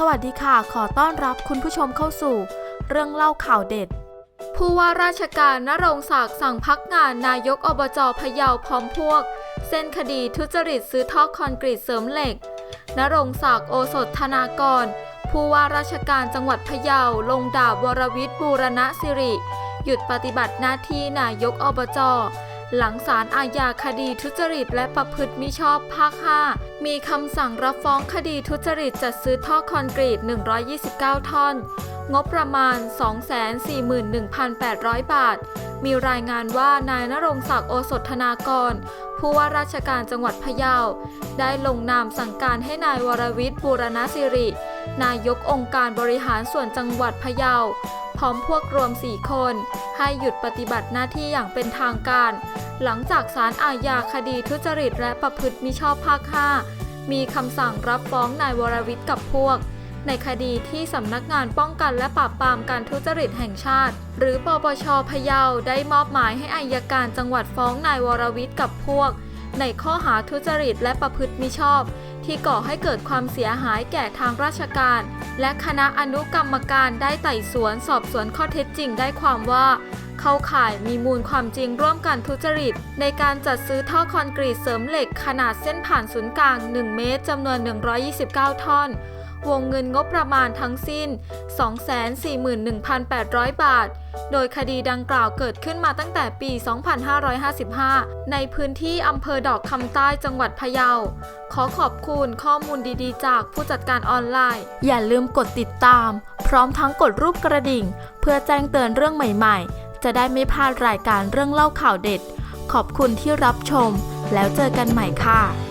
สวัสดีค่ะ ขอต้อนรับคุณผู้ชมเข้าสู่ เรื่องเล่าข่าวเด็ด ผู้ว่าราชการนรงศักดิ์สั่งพักงานนายกอบจพะเยาพร้อมพวก เส้นคดีทุจริตซื้อท่อคอนกรีตเสริมเหล็กนรงศักดิ์โอสถธนากร ผู้ว่าราชการจังหวัดพะเยาลงดาบวรวิทย์บูรณะสิริ หยุดปฏิบัติหน้าที่นายกอบจ หลังศาลอาญาคดีทุจริตและประพฤติมิชอบภาค 5 มีคำสั่งรับฟ้องคดีทุจริตจัดซื้อท่อคอนกรีต 129 ท่อน งบประมาณ 241,800 บาท มีรายงานว่านายนรงศักดิ์โอสถธนากร ผู้ว่าราชการจังหวัดพะเยา ได้ลงนามสั่งการให้นายวรวิทย์บูรณสิริ นายกองค์การบริหารส่วนจังหวัดพะเยา พร้อมพวกรวม 4 คน ให้หยุดปฏิบัติหน้าที่อย่างเป็นทางการ หลังจากศาลอาญาคดีทุจริตและประพฤติมิชอบภาค 5 มีคำสั่งรับฟ้องนายวรวิทย์กับพวก ในคดีที่สำนักงานป้องกันและปราบปรามการทุจริตแห่งชาติ หรือปปชพะเยาได้มอบหมายให้อายการจังหวัดฟ้องนายวรวิทย์กับพวก ในข้อหาทุจริตและประพฤติมิชอบ ที่ก่อให้เกิดความเสียหายแก่ทางราชการ และคณะอนุกรรมการได้ไต่สวนสอบสวนข้อเท็จจริงได้ความว่า เข้าข่ายมีมูลความจริงร่วมกันทุจริต ในการจัดซื้อท่อคอนกรีตเสริมเหล็กขนาดเส้นผ่านศูนย์กลาง 1 เมตรจำนวน 129 ท่อน วงเงินงบประมาณทั้งสิ้น 241,800 บาท โดยคดีดังกล่าวเกิดขึ้นมาตั้งแต่ปี 2555 ในพื้นที่อำเภอดอกคำใต้จังหวัดพะเยา ขอขอบคุณข้อมูลดีๆ จากผู้จัดการออนไลน์ อย่าลืมกดติดตาม พร้อมทั้งกดรูปกระดิ่ง เพื่อแจ้งเตือนเรื่องใหม่ๆ จะได้ไม่พลาดรายการเรื่องเล่าข่าวเด็ด ขอบคุณที่รับชม แล้วเจอกันใหม่ค่ะ